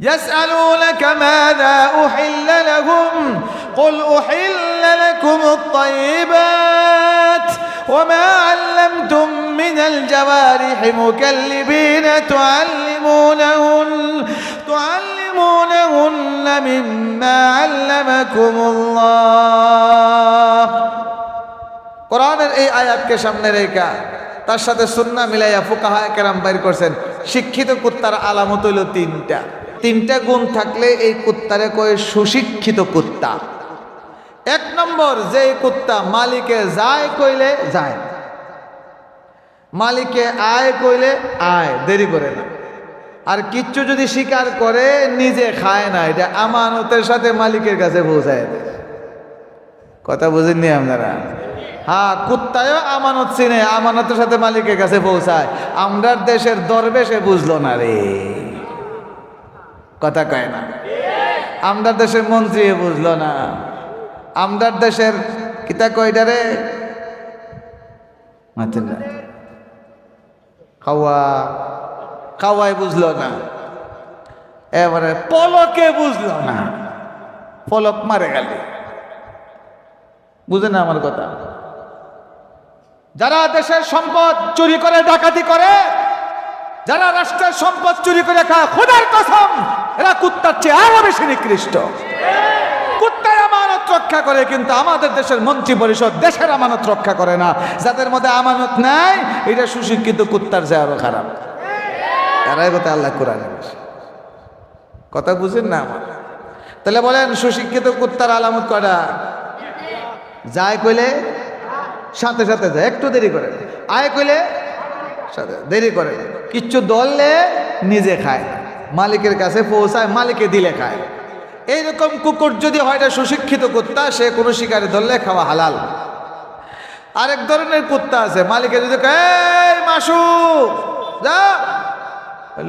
يسألونك ماذا أحل لهم قل أحل لكم الطيبات وما علمتم من الجوارح مكلبين تعلمونهن تعلمونهن مما علمكم الله কোরআনের এই আয়াতকে সামনে রেখা তার সাথে সুন্না মিলাইয়া ফুকাহা কেরাম বাইর করছেন শিক্ষিত কুত্তার আলামত হইল তিনটা তিনটা গুণ থাকলে এই কুত্তারে কয়ে সুশিক্ষিত কুত্তা। এক নম্বর যে কুত্তা মালিকে যায় কইলে যায় মালিকে আয় কইলে আয়, দেরি করে না। আর কিচ্ছু যদি স্বীকার করে, নিজে খায় না, এটা আমানতের সাথে মালিকের কাছে পৌঁছায় কথা বুঝেননি আপনারা? হ্যাঁ কুত্তায়ও আমানত চিনে, আমানতের সাথে মালিকের কাছে পৌঁছায়। আমরার দেশের দরবেশে বুঝলো না রে। কথা কয় না। আমদার দেশের মন্ত্রী বুঝলো না। আমদার দেশের, কিতা কয়টা রে? খাওয়া খাওয়াই বুঝলো না। এবারে পলকে বুঝলো না। পলক মারে গেলে। বুঝে না আমার কথা? যারা দেশের সম্পদ চুরি করে, ডাকাতি করে যারা রাষ্ট্রের সম্পদ চুরি করে খায়, খোদার কসম, এরা কুত্তার চেয়ে আরও বেশি নিকৃষ্ট। কুত্তায় আমানত রক্ষা করে, কিন্তু আমাদের দেশের মন্ত্রী পরিষদ দেশের আমানত রক্ষা করে না। যাদের মধ্যে আমানত নাই এটা সুশিক্ষিত, কুত্তার চেয়ে আরও খারাপ। তারাই কথা আল্লাহ কোরআন কথা বুঝেন না আমার? তাহলে বলেন, সুশিক্ষিত, কুত্তার আলামত করা যায় কইলে সাথে সাথে যায়, একটু দেরি করে। আয় কইলে সাথে, দেরি করে। কিচ্ছু দললে নিজে খায় মালিকের কাছে পৌঁছায়, মালিকে দিলে খায়। এইরকম কুকুর যদি হয় এটা সুশিক্ষিত কুত্তা, সে কোনো শিকারে ধরলে খাওয়া হালাল। আরেক ধরনের কুত্তা আছে মালিকের যদি এই মাসু, যা।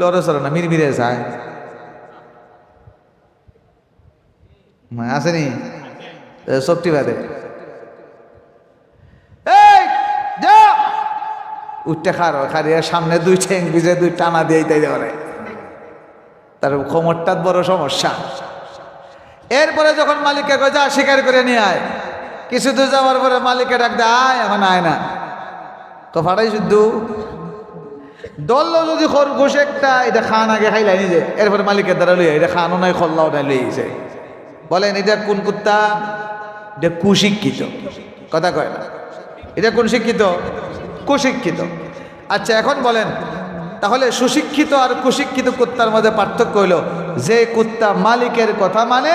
লড়ে সরে না, মিরমিরে যায়। আসেনি? শক্তি বাদে এই যা উঠতে খারো খারিয়া সামনে দুই ঠেং বিজে দুই টানা দিয়ে তাই ধরে তার কোমরটা বড় সমস্যা। এরপরে যখন মালিককে যা, শিকার করে নিয়ে আয়। কিছু দূর যাওয়ার পরে মালিককে ডাক দেয়, আয় এখন আয় না। তো ফাটাই শুদ্ধ। দল যদি খরগোশ একটা, এটা খান আগে খাইলাই নিজে। এরপরে মালিকের দ্বারা লইয়া, এটা খানও নাই, খল্লাও নাই লইছে বলেন, এটা কোন কুত্তা? এটা কুশিক্ষিত। কথা কয় না। এটা কোন শিক্ষিত? কুশিক্ষিত। আচ্ছা এখন বলেন, তাহলে সুশিক্ষিত আর কুশিক্ষিত কুত্তার মধ্যে পার্থক্য হইল, যে কুত্তা মালিকের কথা মানে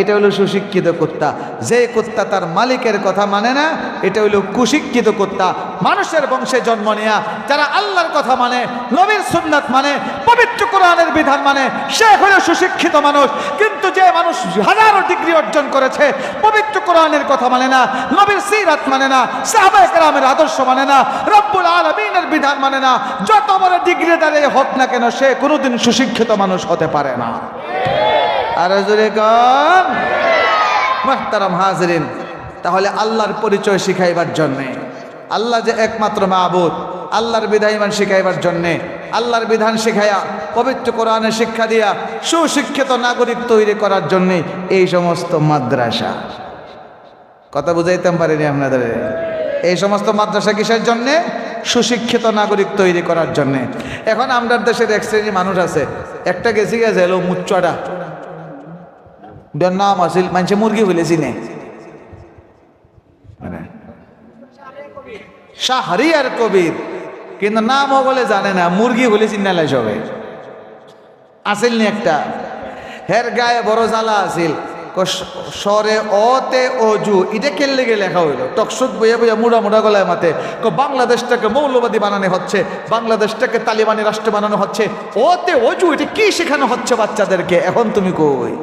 এটা হলো সুশিক্ষিত কুত্তা। যে কুত্তা তার মালিকের কথা মানে না, এটা হলো কুশিক্ষিত কুত্তা। মানুষের বংশে জন্ম নেয়া, যারা আল্লাহর কথা মানে নবীর সুন্নাত মানে পবিত্র কোরআনের বিধান মানে সে হলো সুশিক্ষিত মানুষ। হাজারো ডিগ্রি অর্জন করেছে। পবিত্র কোরআনের কথা মানে না, নবীর সিরাত মানে না, সাহাবায়ে কেরামের আদর্শ মানে না, রব্বুল আলামিনের বিধান মানে না। যত বড় ডিগ্রি দাঁড়িয়ে হোক না কেন, সে কোনোদিন সুশিক্ষিত মানুষ হতে পারে না। তাহলে আল্লাহর পরিচয় শিখাইবার জন্যে, আল্লাহ যে একমাত্র মাহবুদ আল্লাহর বিধান শিখাইবার জন্যে আল্লাহর বিধান শিখাইয়া, পবিত্র কোরআনে শিক্ষা দিয়া, সুশিক্ষিত নাগরিক তৈরি করার জন্যে এই সমস্ত মাদ্রাসা। কথা বুঝাইতাম পারিনি আপনাদের। এই সমস্ত মাদ্রাসা কিসের জন্যে? সুশিক্ষিত নাগরিক তৈরি করার জন্যে। এখন আমরা দেশের এক শ্রেণির মানুষ আছে, একটা গেছি গেছে এলো মুচ্চটা ওটার নাম আছিল মানুষে মুরগি ফেলেছি নে মানে? শাহরিয়ার কবির। কিন্তু নামও বলে জানে না, মুরগি হলে চিন্নালাই সবে আসিল নি একটা। হের গায়ে বড় জ্বালা আছিল ক- স্বরে অতে অজু এটা কেলে গিয়ে লেখা হইল। টকসুক বইয়ে বইয়া মুড়া মুড়া গলায় মাতে। বাংলাদেশটাকে মৌলবাদী বানানো হচ্ছে, বাংলাদেশটাকে তালিবানি রাষ্ট্র বানানো হচ্ছে। ওতে অজু, এটা কি শেখানো হচ্ছে বাচ্চাদেরকে? এখন তুমি কই?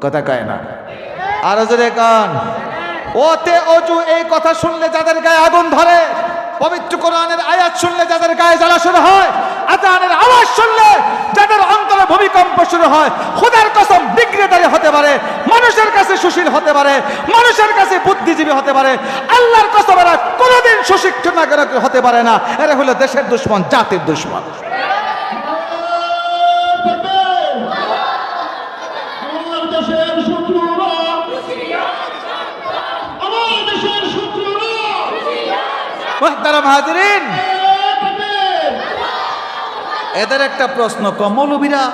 কথা কয় না। আরও জোরে কান। ওতে অজু, এই কথা শুনলে যাদের গায়ে আগুন ধরে পবিত্র কোরআনের আয়াত শুনলে যাদের গায়ে জ্বালা শুরু হয় আজানের আওয়াজ শুনলে যাদের অন্তরে ভূমিকম্প শুরু হয়, খুদার কসম বিক্রেতারি হতে পারে, মানুষের কাছে সুশীল হতে পারে, মানুষের কাছে বুদ্ধিজীবী হতে পারে, আল্লাহর কসম এরা কোনোদিন নাগরিক হতে পারে না। এরা হলো দেশের দুশ্মন, জাতির দুশ্মন। হাজরিন। এদের একটা প্রশ্ন, কমলবিরা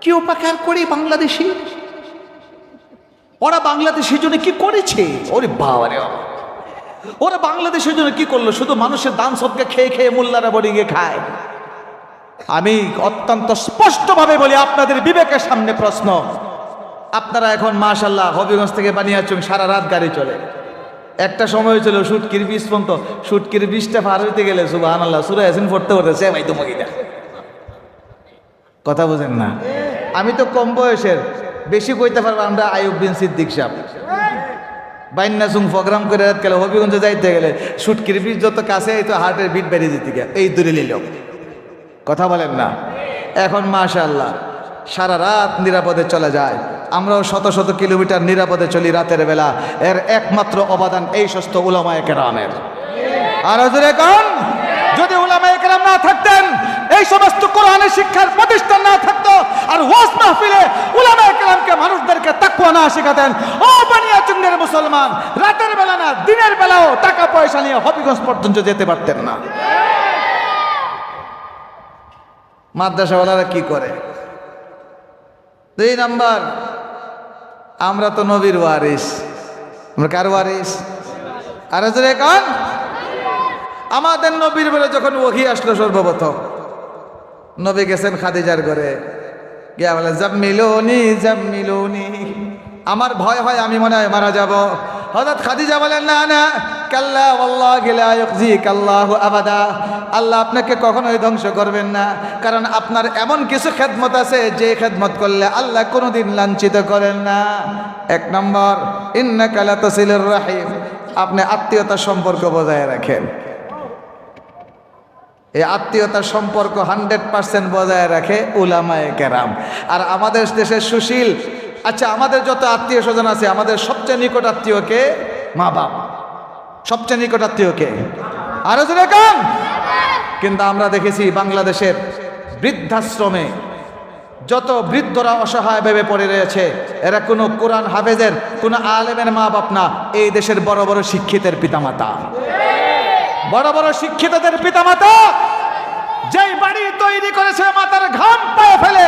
কি উপকার করে বাংলাদেশি? ওরা বাংলাদেশের জন্য কি করেছে? ওরে বাবা। রে। ওরা বাংলাদেশের জন্য কি করল? শুধু মানুষের দান সবকে খেয়ে খেয়ে মোল্লারা গিয়ে খায়। আমি অত্যন্ত স্পষ্টভাবে বলি, আপনাদের বিবেকের সামনে প্রশ্ন। আপনারা এখন মাশাল্লাহ হবিগঞ্জ থেকে বানিয়াচুং সারা রাত গাড়ি চলে। একটা সময় ছিল সুটকির বিষ পর্যন্ত সুটকির বিষটা পার হইতে গেলে সুবাহ আল্লাহ সুরা এসিন পড়তে পড়তে সে ভাই তোমাকে দেখ কথা বোঝেন না? আমি তো কম বয়সের, বেশি কইতে পারব আমরা আয়ুব বিন সিদ্দিক সাহেব। বাইন্না সুং প্রোগ্রাম করে রাত গেলে, হবিগঞ্জে যাইতে গেলে সুটকির বীজ যত কাছে এই তো হার্টের বিট বেরিয়ে যেতে গেলে এই দূরে নিল। কথা বলেন না? এখন মাশাল্লাহ সারা রাত নিরাপদে চলে যায়। আমরাও শত শত কিলোমিটার নিরাপদে চলি রাতের বেলা। এর একমাত্র অবদান এই সস্ত উলামায়ে কেরামের। আর হজুর এখন যদি উলামায়ে কেরাম না থাকতেন, এই সমস্ত কোরআনের শিক্ষার প্রতিষ্ঠান না থাকতো, আর ওয়াজ মাহফিলে উলামায়ে কেরামকে মানুষদেরকে তাকুয়া না শেখাতেন, ও বানিয়া চুঙ্গের মুসলমান, রাতের বেলা না, দিনের বেলাও টাকা পয়সা নিয়ে হবিগঞ্জ পর্যন্ত যেতে পারতেন না। মাদ্রাসাওয়ালারা কি করে? দুই নাম্বার আমরা তো নবীর ওয়ারিস। আমরা কার ওয়ারিস? আর হাজার কান। আমাদের নবীর বলে যখন ওহি আসলো সর্বপ্রথম, নবী গেছেন খাদিজার ঘরে। গিয়া বলে, জাম্মিলুনি মিলোনি আমার ভয় হয়, আমি মনে হয় মারা যাব। হঠাৎ খাদিজা বলেন, না না কাল্লা আল্লাহু আবাদা। আল্লাহ আপনাকে কখনোই ধ্বংস করবেন না। কারণ আপনার এমন কিছু খেদমত আছে, যে খেদমত করলে আল্লাহ কোনোদিন লাঞ্ছিত করেন না। এক নম্বর, ইন্নাকা লা তাসিলুর রাহিম। আপনি আত্মীয়তার সম্পর্ক বজায় রাখেন। এই আত্মীয়তার সম্পর্ক হান্ড্রেড পার্সেন্ট বজায় রাখে উলামায়ে কেরাম। আর আমাদের দেশের সুশীল আচ্ছা আমাদের যত আত্মীয় স্বজন আছে, আমাদের সবচেয়ে নিকট আত্মীয়কে মা বাপ সবচেয়ে নিকট আত্মীয়কে আরও জোরে কান কিন্তু আমরা দেখেছি বাংলাদেশের বৃদ্ধাশ্রমে যত বৃদ্ধরা অসহায় ভেবে পড়ে রয়েছে, এরা কোনো কোরআন হাফেজের, কোনো আলেমের মা বাপ না, এই দেশের বড় বড় শিক্ষিতের পিতামাতা। বড় বড় শিক্ষিতদের পিতামাতা যেই বাড়ি তৈরি করেছে মাতার ঘাম পায়ে ফেলে,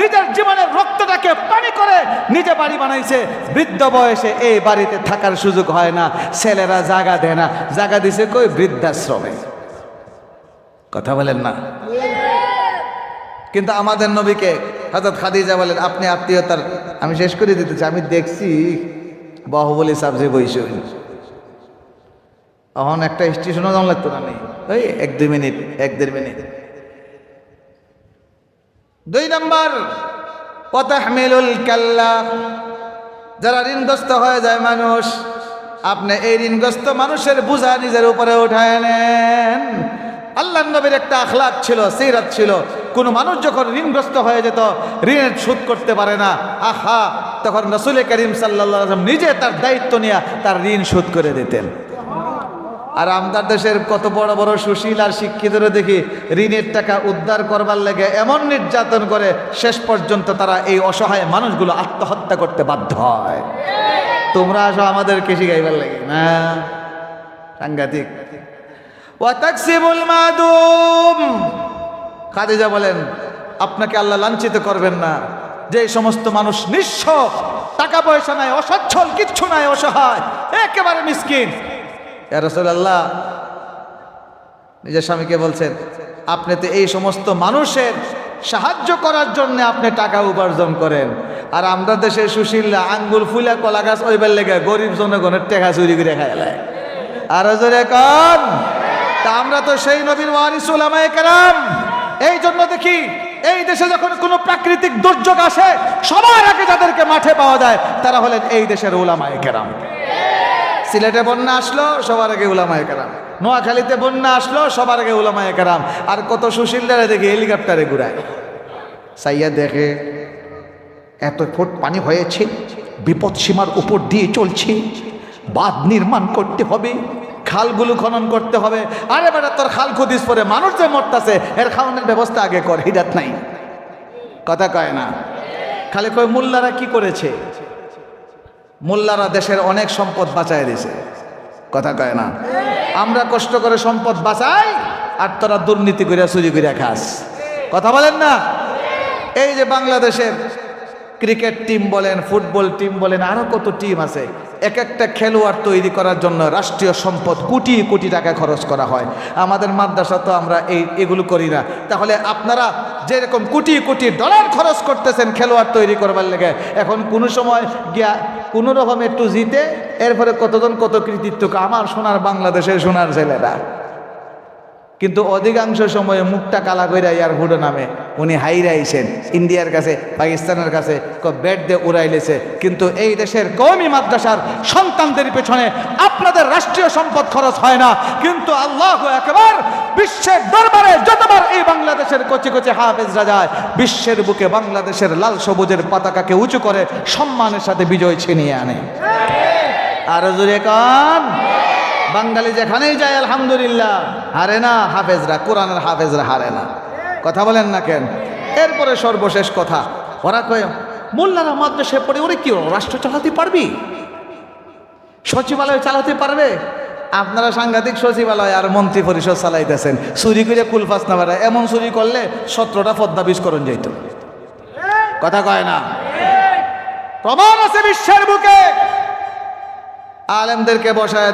নিজের জীবনের রক্তটাকে পানি করে নিজে বাড়ি বানাইছে। বৃদ্ধ বয়সে এই বাড়িতে থাকার সুযোগ হয় না, ছেলেরা জায়গা দেয় না। জায়গা দিছে কই? বৃদ্ধাশ্রমে। কথা বলেন না? কিন্তু আমাদের নবীকে হজরত খাদিজা বলেন, আপনি আত্মীয়তার আমি শেষ করে দিতে চাই। আমি দেখছি বাহুবলী সাবজে বইছে। এখন একটা স্টেশনও যাওয়া লাগতো না নেই ওই এক দুই মিনিট, এক দেড় মিনিট। দুই নম্বর পতাহমিলুল কাল্লা। যারা ঋণগ্রস্ত হয়ে যায় মানুষ, আপনি এই ঋণগ্রস্ত মানুষের বোঝা নিজের উপরে উঠায় নেন। আল্লাহ নবীর একটা আখলাক ছিল, সিরাত ছিল। কোনো মানুষ যখন ঋণগ্রস্ত হয়ে যেত, ঋণের সুদ করতে পারে না। আহা, তখন রসুল করিম সাল্লাহ নিজে তার দায়িত্ব নিয়ে তার ঋণ শোধ করে দিতেন। আর আমাদের দেশের কত বড় বড় সুশীল আর শিক্ষিতরা দেখি ঋণের টাকা উদ্ধার করবার লেগে এমন নির্যাতন করে শেষ পর্যন্ত তারা এই অসহায় মানুষগুলো আত্মহত্যা করতে বাধ্য হয়। তোমরা আসো আমাদেরকে শিখাইবার লাগে, না? সাংঘাতিক। মাদুম। খাদিজা বলেন, আপনাকে আল্লাহ লাঞ্ছিত করবেন না। যে সমস্ত মানুষ নিঃস্ব, টাকা পয়সা নাই, অসচ্ছল, কিচ্ছু নাই, অসহায়, একেবারে মিসকিন। রসুল্লাহ নিজের স্বামীকে বলছেন, আপনি তো এই সমস্ত মানুষের সাহায্য করার জন্য আপনি টাকা উপার্জন করেন। আর আমরা দেশে সুশীলরা আঙ্গুল ফুলা, কলা গাছ ওইবার লেগে গরিব জনগণের টাকা চুরি করে খাইলায় আর কন। তা আমরা তো সেই নবীর ওয়ারিস উলামায়ে কেরাম। এই জন্য দেখি, এই দেশে যখন কোনো প্রাকৃতিক দুর্যোগ আসে, সবার আগে যাদেরকে মাঠে পাওয়া যায়, তারা হলেন এই দেশের উলামায়ে কেরাম। সিলেটে বন্যা আসলো, সবার আগে উলামায় কেরাম। নোয়াখালীতে বন্যা আসলো, সবার আগে উলামায় কেরাম। আর কত সুশীলরা দেখি হেলিকপ্টারে ঘুরায়। সাইয়া দেখে, এত ফুট পানি হয়েছে, বিপদ সীমার উপর দিয়ে চলছে, বাঁধ নির্মাণ করতে হবে, খালগুলো খনন করতে হবে। আরে বেটা, তোর খাল খুদিস পরে মানুষ যে মরতাছে, এর খাওয়ানোর ব্যবস্থা আগে কর হিদাত নাই। কথা কয় না। খালি কয়, মোল্লারা কি করেছে? মোল্লারা দেশের অনেক সম্পদ বাঁচায় দিছে কথা কয় না? আমরা কষ্ট করে সম্পদ বাঁচাই, আর তোরা দুর্নীতি করিয়া চুরি করিয়া খাস। কথা বলেন না? এই যে বাংলাদেশের ক্রিকেট টিম বলেন, ফুটবল টিম বলেন আরও কত টিম আছে। এক একটা খেলোয়াড় তৈরি করার জন্য রাষ্ট্রীয় সম্পদ কোটি কোটি টাকা খরচ করা হয়। আমাদের মাদ্রাসা তো আমরা এই, এগুলো করি না। তাহলে আপনারা যেরকম কোটি কোটি ডলার খরচ করতেছেন খেলোয়াড় তৈরি করবার লেগে, এখন কোনো সময় গিয়া কোনো রকম একটু জিতে, এরপরে কতজন কত কৃতিত্ব আমার সোনার বাংলাদেশের সোনার ছেলেরা। কিন্তু অধিকাংশ সময়ে মুখটা কালা কইরা ভুডো নামে। উনি হাইরাইছেন ইন্ডিয়ার কাছে, পাকিস্তানের কাছে ব্যাট দিয়ে উড়াইলেছে কিন্তু এই দেশের কৌমি মাদ্রাসার সন্তানদের পেছনে আপনাদের রাষ্ট্রীয় সম্পদ খরচ হয় না। কিন্তু আল্লাহ একবার বিশ্বের দরবারে যতবার এই বাংলাদেশের কচি কচি হাফেজরা যায়, বিশ্বের বুকে বাংলাদেশের লাল সবুজের পতাকাকে উঁচু করে সম্মানের সাথে বিজয় ছিনিয়ে আনে। আরও জোরে কান। বাঙালি যেখানেই যায়, আলহামদুলিল্লাহ, হারে না, হাফেজরা, কোরআনের হাফেজরা হারে না। কথা বলেন না কেন? এরপরে সর্বশেষ কথা, ওরা কয়ে, মোল্লারা মাদ্রাসায় পড়ে ওরে কি রাষ্ট্র চালাতে পারবি? সচিবালয় চালাতে পারবে? আপনারা সাংঘাতিক সচিবালয় আর মন্ত্রী পরিষদ চালাইতেছেন। চুরি করে কুলফাস না বেড়ায়, এমন চুরি করলে সতেরোটা পদ্মা বিস্করণ যাইত। কথা কয় না? প্রমাণ আছে বিশ্বের বুকে। আলেমদেরকে বসায়